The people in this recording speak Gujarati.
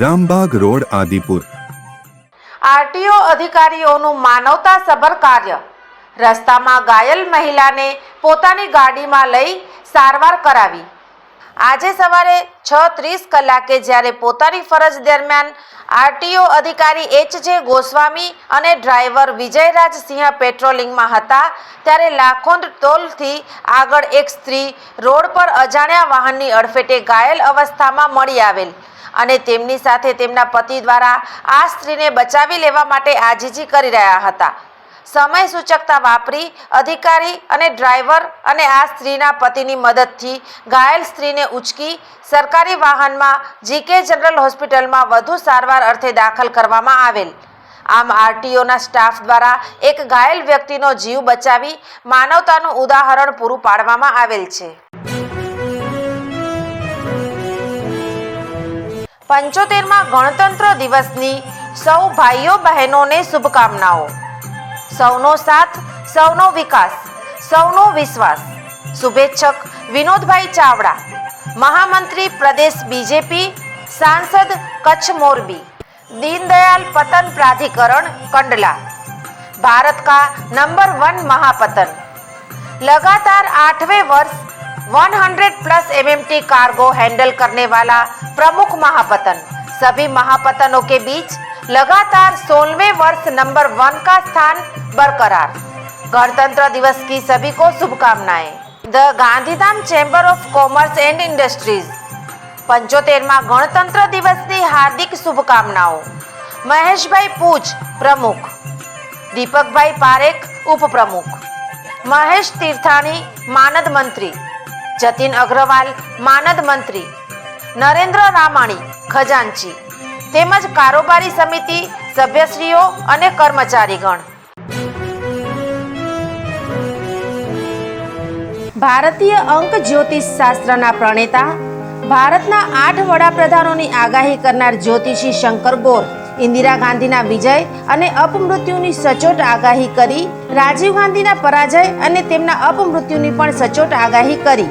Rambagh road, Adipur. RTO અધિકારીઓનું માનવતાસભર કાર્ય. રસ્તામાં ઘાયલ મહિલાને પોતાની ગાડીમાં લઈ સારવાર કરાવી. આજે સવારે છ ત્રીસ કલાકે જ્યારે પોતાની ફરજ દરમિયાન આરટીઓ અધિકારી એચ જે ગોસ્વામી અને ડ્રાઈવર વિજયરાજ સિંહ પેટ્રોલિંગમાં હતા, ત્યારે લાખોંદ ટોલથી આગળ એક સ્ત્રી રોડ પર અજાણ્યા વાહનની અડફેટે ઘાયલ અવસ્થામાં મળી આવેલ. અને તેમની સાથે તેમના પતિ દ્વારા આ સ્ત્રીને બચાવી લેવા માટે આજીજી કરી રહ્યા હતા. સમય સૂચકતા વાપરી, અધિકારી અને ડ્રાઈવર અને આ સ્ત્રીના પતિની મદદથી ઘાયલ સ્ત્રીને ઉચકી સરકારી વાહનમાં જીકે જનરલ હોસ્પિટલમાં વધુ સારવાર અર્થે દાખલ કરવામાં આવેલ. આમ આરટીઓના સ્ટાફ દ્વારા એક ઘાયલ વ્યક્તિનો જીવ બચાવી માનવતાનું ઉદાહરણ પૂરું પાડવામાં આવેલ છે. પંચોતેરમાં ગણતંત્ર દિવસની સૌ ભાઈઓ બહેનોને શુભકામનાઓ સૌનો સાથ સૌનો વિકાસ સૌનો વિશ્વાસ શુભેચ્છક વિનોદભાઈ ચાવડા મહામંત્રી પ્રદેશ બીજેપી સાંસદ કચ્છ મોરબી दीनदयाल पतन प्राधिकरण कंडला भारत का नंबर वन महापतन लगातार आठवें वर्ष 100 प्लस एमएमटी कार्गो हैंडल करने वाला प्रमुख महापतन सभी महापतनों के बीच लगातार सोलहवें वर्ष नंबर वन का स्थान बरकरार गणतंत्र दिवस की सभी को शुभकामनाएं the Gandhidham chamber of commerce and industries પંચોતેરમાં ગણતંત્ર દિવસની હાર્દિક શુભકામનાઓ મહેશભાઈ પૂજ પ્રમુખ દીપકભાઈ પારેખ ઉપપ્રમુખ મહેશ તીર્થાણી માનદ મંત્રી જતીન અગ્રવાલ, માનદ મંત્રી નરેન્દ્ર રામાણી, ખજાનચી તેમજ કારોબારી સમિતિ સભ્યશ્રીઓ અને કર્મચારીગણ. ભારતીય અંક જ્યોતિષ શાસ્ત્રના પ્રણેતા, ભારતના આઠ વડાપ્રધાનોની આગાહી કરનાર જ્યોતિષી શંકર ગોર, ઇન્દિરા ગાંધીના વિજય અને અપમૃત્યુની સચોટ આગાહી કરી, રાજીવ ગાંધીના પરાજય અને તેમના અપમૃત્યુની પણ સચોટ આગાહી કરી.